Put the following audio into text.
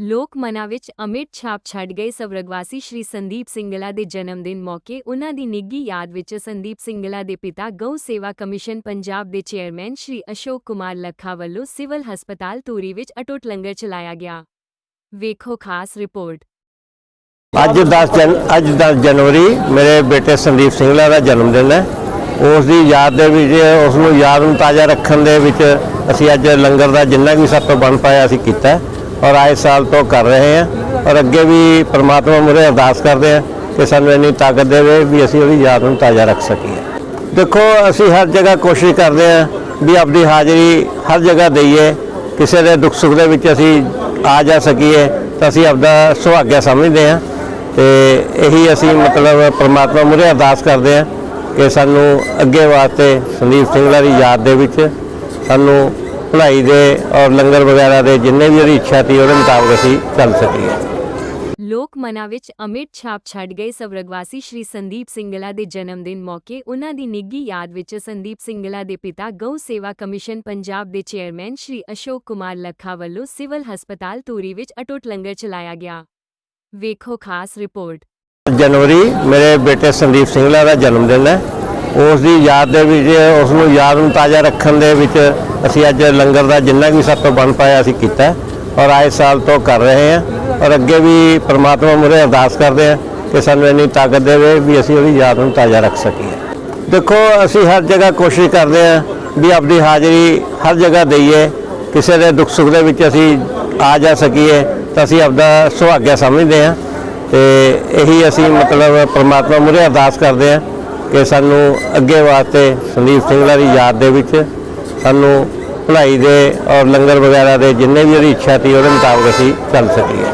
ਲੋਕ ਮਨਾਂ ਵਿੱਚ ਅਮਿਟ ਛਾਪ ਛੱਡ ਗਏ ਸਵਰਗਵਾਸੀ ਸ਼੍ਰੀ ਸੰਦੀਪ ਸਿੰਗਲਾ ਦੇ ਜਨਮ ਦਿਨ ਮੌਕੇ ਉਨ੍ਹਾਂ ਦੀ ਨਿੱਘੀ ਯਾਦ ਵਿੱਚ ਸੰਦੀਪ ਸਿੰਗਲਾ ਦੇ ਪਿਤਾ ਗਊ ਸੇਵਾ ਕਮਿਸ਼ਨ ਪੰਜਾਬ ਦੇ ਚੇਅਰਮੈਨ ਸ਼੍ਰੀ ਅਸ਼ੋਕ ਕੁਮਾਰ ਲੱਖਾ ਵੱਲੋਂ ਸਿਵਲ ਹਸਪਤਾਲ ਧੂਰੀ ਵਿੱਚ ਅਟੁੱਟ ਲੰਗਰ ਚਲਾਇਆ ਗਿਆ। ਵੇਖੋ ਖਾਸ ਰਿਪੋਰਟ। ਅੱਜ 10 ਜਨ, ਅੱਜ 10 ਜਨਵਰੀ, ਮੇਰੇ ਬੇਟੇ ਸੰਦੀਪ ਸਿੰਘਲਾ ਦਾ ਜਨਮ ਦਿਨ ਹੈ। ਉਸ ਦੀ ਯਾਦ ਦੇ ਵਿੱਚ ਉਸ ਨੂੰ ਯਾਦ ਨੂੰ ਤਾਜ਼ਾ ਰੱਖਣ ਦੇ ਵਿੱਚ ਅਸੀਂ ਅੱਜ ਲੰਗਰ ਦਾ ਜਿੰਨਾ ਵੀ ਸਾਡੇ ਤੋਂ ਬਣ ਪਾਇਆ ਅਸੀਂ ਕੀਤਾ। ਔਰ ਆਏ ਸਾਲ ਤੋਂ ਕਰ ਰਹੇ ਹਾਂ ਔਰ ਅੱਗੇ ਵੀ ਪ੍ਰਮਾਤਮਾ ਮੁਰੇ ਅਰਦਾਸ ਕਰਦੇ ਹਾਂ ਕਿ ਸਾਨੂੰ ਇੰਨੀ ਤਾਕਤ ਦੇਵੇ ਵੀ ਅਸੀਂ ਉਹਦੀ ਯਾਦ ਨੂੰ ਤਾਜ਼ਾ ਰੱਖ ਸਕੀਏ। ਦੇਖੋ, ਅਸੀਂ ਹਰ ਜਗ੍ਹਾ ਕੋਸ਼ਿਸ਼ ਕਰਦੇ ਹਾਂ ਵੀ ਆਪਣੀ ਹਾਜ਼ਰੀ ਹਰ ਜਗ੍ਹਾ ਦਈਏ। ਕਿਸੇ ਦੇ ਦੁੱਖ ਸੁੱਖ ਦੇ ਵਿੱਚ ਅਸੀਂ ਆ ਜਾ ਸਕੀਏ ਤਾਂ ਅਸੀਂ ਆਪਦਾ ਸੁਭਾਗਿਆ ਸਮਝਦੇ ਹਾਂ ਤੇ ਇਹੀ ਅਸੀਂ ਮਤਲਬ ਪ੍ਰਮਾਤਮਾ ਮੁਰੇ ਅਰਦਾਸ ਕਰਦੇ ਹਾਂ ਕਿ ਸਾਨੂੰ ਅੱਗੇ ਵਾਸਤੇ ਸੰਦੀਪ ਸਿੰਘਲਾ ਦੀ ਯਾਦ ਦੇ ਵਿੱਚ ਸਾਨੂੰ ਭਲਾਈ ਦੇ ਔਰ ਲੰਗਰ ਵਗੈਰਾ ਦੇ ਜਿੰਨੇ ਵੀ ਉਹਦੀ ਇੱਛਾ ਸੀ ਉਹਦੇ ਮੁਤਾਬਕ ਅਸੀਂ ਚੱਲ ਸਕੀਏ। ਲੋਕ ਮਨਾਂ ਵਿੱਚ ਅਮਿਟ ਛਾਪ ਛੱਡ ਗਏ ਸਵਰਗਵਾਸੀ ਸ਼੍ਰੀ ਸੰਦੀਪ ਸਿੰਗਲਾ ਦੇ ਜਨਮ ਦਿਨ ਮੌਕੇ। ਉਨ੍ਹਾਂ ਦੀ ਨਿੱਘੀ ਯਾਦ ਵਿੱਚ ਸੰਦੀਪ ਸਿੰਗਲਾ ਦੇ ਪਿਤਾ ਗਊ ਸੇਵਾ ਕਮਿਸ਼ਨ ਪੰਜਾਬ ਦੇ ਚੇਅਰਮੈਨ ਸ਼੍ਰੀ ਅਸ਼ੋਕ ਕੁਮਾਰ ਲੱਖਾ ਵੱਲੋਂ ਸਿਵਲ ਹਸਪਤਾਲ ਧੂਰੀ ਵਿੱਚ ਅਟੁੱਟ ਲੰਗਰ ਚਲਾਇਆ ਗਿਆ। ਵੇਖੋ ਖਾਸ ਰਿਪੋਰਟ। ਜਨਵਰੀ ਮੇਰੇ ਬੇਟੇ ਸੰਦੀਪ ਸਿੰਘਲਾ ਦਾ ਜਨਮ ਦਿਨ ਹੈ। ਉਸ ਦੀ ਯਾਦ ਦੇ ਵਿੱਚ ਉਸ ਨੂੰ ਯਾਦ ਨੂੰ ਤਾਜ਼ਾ ਰੱਖਣ ਦੇ ਵਿੱਚ ਅਸੀਂ ਅੱਜ ਲੰਗਰ ਦਾ ਜਿੰਨਾ ਵੀ ਸਾਡੇ ਤੋਂ ਬਣ ਪਾਇਆ ਅਸੀਂ ਕੀਤਾ। ਔਰ ਆਏ ਸਾਲ ਤੋਂ ਕਰ ਰਹੇ ਹਾਂ। ਔਰ ਅੱਗੇ ਵੀ ਪ੍ਰਮਾਤਮਾ ਮੁਰੇ ਅਰਦਾਸ ਕਰਦੇ ਹਾਂ ਕਿ ਸਾਨੂੰ ਇੰਨੀ ਤਾਕਤ ਦੇਵੇ ਵੀ ਅਸੀਂ ਉਹਦੀ ਯਾਦ ਨੂੰ ਤਾਜ਼ਾ ਰੱਖ ਸਕੀਏ। ਦੇਖੋ, ਅਸੀਂ ਹਰ ਜਗ੍ਹਾ ਕੋਸ਼ਿਸ਼ ਕਰਦੇ ਹਾਂ ਵੀ ਆਪਣੀ ਹਾਜ਼ਰੀ ਹਰ ਜਗ੍ਹਾ ਦਈਏ। ਕਿਸੇ ਦੇ ਦੁੱਖ ਸੁੱਖ ਦੇ ਵਿੱਚ ਅਸੀਂ ਆ ਜਾ ਸਕੀਏ ਤਾਂ ਅਸੀਂ ਆਪਦਾ ਸੁਭਾਗਿਆ ਸਮਝਦੇ ਹਾਂ। ਤੇ ਇਹੀ ਅਸੀਂ ਮਤਲਬ ਪ੍ਰਮਾਤਮਾ ਮੁਰੇ ਅਰਦਾਸ ਕਰਦੇ ਹਾਂ ਕਿ ਸਾਨੂੰ ਅੱਗੇ ਵਾਸਤੇ ਸੰਦੀਪ ਸਿੰਘਲਾ ਦੀ ਯਾਦ ਦੇ ਵਿੱਚ ਸਾਨੂੰ ਭਲਾਈ ਦੇ ਔਰ ਲੰਗਰ ਵਗੈਰਾ ਦੇ ਜਿੰਨੇ ਵੀ ਉਹਦੀ ਇੱਛਾ ਸੀ ਉਹਦੇ ਮੁਤਾਬਕ ਅਸੀਂ ਚੱਲ ਸਕੀਏ।